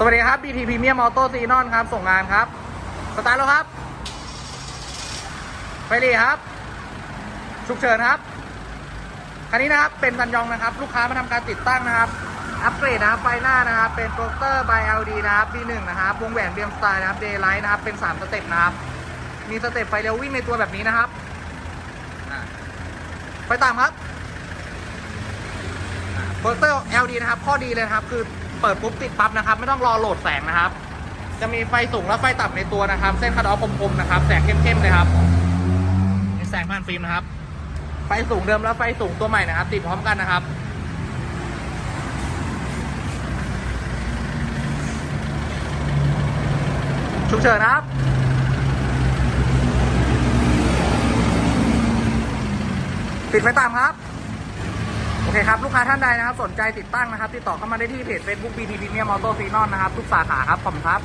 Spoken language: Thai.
สวัสดีครับ BT Premium Auto s e n o n ครับ ส่งงานครับ สตาร์ทแล้วครับไฟรีครับ ฉุกเฉินครับ คันนี้นะครับ เป็นซันยองนะครับ ลูกค้ามาทำการติดตั้งนะครับ อัปเกรดนะครับ ไฟหน้านะครับ เป็นโปรเตอร์ by LD นะครับ B1 นะครับ วงแหวนเบียมสไตล์นะครับ Daylight นะครับ เป็น 3 สเต็ปนะครับ มีสเต็ปไฟเร็ววิ่งในตัวแบบนี้นะครับ ไฟต่ำครับ โปรเตอร์ LD นะครับ ข้อดีเลยครับ คือ เปิดปุ๊บติดปั๊บนะครับ ไม่ต้องรอโหลดแสงนะครับ จะมีไฟสูงและไฟต่ำในตัวนะครับ เส้นคัดออฟคมๆนะครับ แสงเข้มๆเลยครับนี่แสงผ่านฟิล์มนะครับ ไฟสูงเดิมและไฟสูงตัวใหม่นะครับ ติดพร้อมกันนะครับฉุกเฉินนะครับปิดไฟตามครับ คครับ ลูกค้าท่านใดนะครับ สนใจติดตั้งนะครับ ติดต่อเข้ามาได้ที่เพจ Facebook BT Premium Auto s e n o n นะครับ ทุกสาขาครับ ขอบคุณครับ